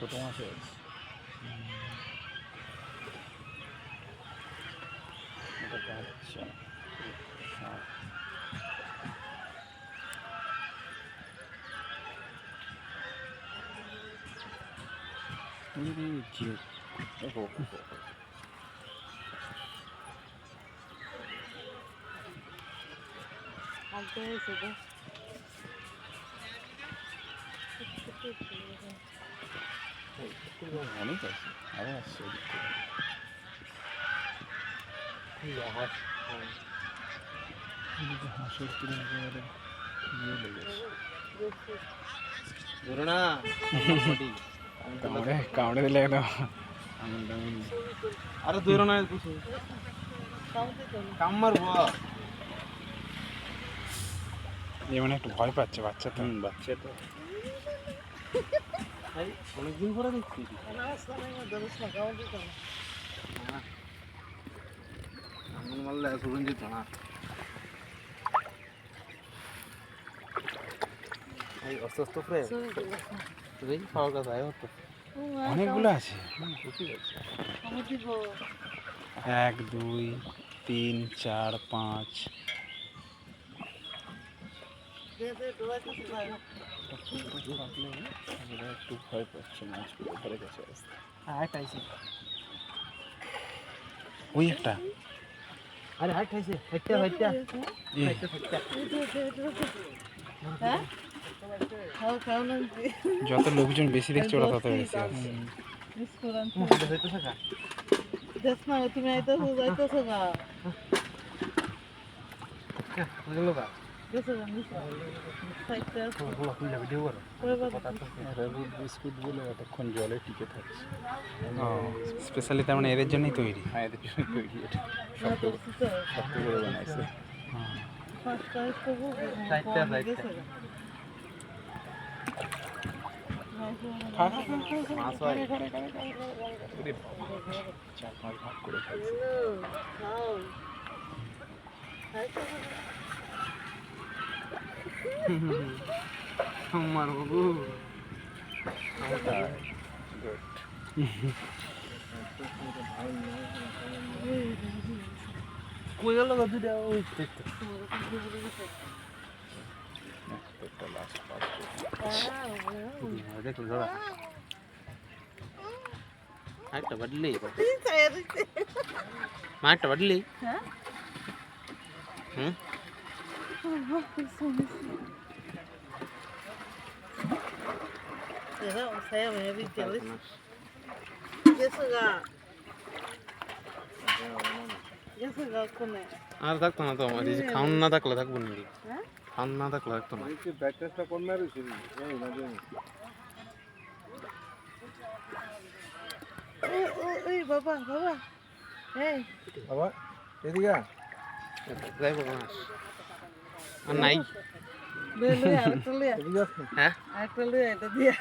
ছোট মাছের এটা বাচ্চা সাপ। ইরে জিও। ওহো, ওহো, অনেক আছে আরও আসছে। হাঁসের কিরম একেবারে লেগেছে। ধরো না কামড়ে কামড়ে দিলে একদম আঙুল টাঙুল আরে ধরো না কিছু কাউকে তো না কাম মারবো এ মানে একটু ভয় পাচ্ছে, বাচ্চা তো বাচ্চা তো অনেকদিন পরে দেখছি না সময় না ধরিস না কাউকে তো না আঙুল মারলে শুরু যেত না এই অস্ত অস্ত ফ্রে শুরু করে তুই খাওয়ার কথা আয় হতো অনেকগুলো আছে বুঝতে পারছি আমি দিব এক দুই তিন চার পাঁচ দে দে ডোয়াইতে যায় আমরা একটু। ভয় পাচ্ছে মাছগুলো ধরে গেছে আসতে হাই ওই একটা আরে হ্যাঁ? খাও খাও না। যত লোকজন বেশি দেখছে ওরা তত বেশি তুমি আইতেছো যাইতেছো গা। বিস্কুট বলে এতক্ষণ জলে টিকে থাকছে ও স্পেশালি তার মানে এদের জন্যই তৈরি। হ্যাঁ এদের জন্যই তৈরি এটা। শক্ত করে বানাইছে চার পাঁচ ভাগ করে খাইছে খাও খাইছো না? আমার বাবু ওটাই, good. কই গেল গা দুইটা ওই দেখতে একটা last part করছি। দেখুন ধরা একটা বাড়লি মা একটা বাড়লি হ্যাঁ হুম Será? Saya mau habis jalan. Gesa ga. Gesa ga kone. আর থাকতো না তো আমার এই যে খাওন না থাকলে থাকব হ্যাঁ? খাওন না থাকলে থাকতো না ও ও এই বাবা বাবা এই বাবা এদিকে যাই বাবা আর নাই? হ্যাঁ? দিয়া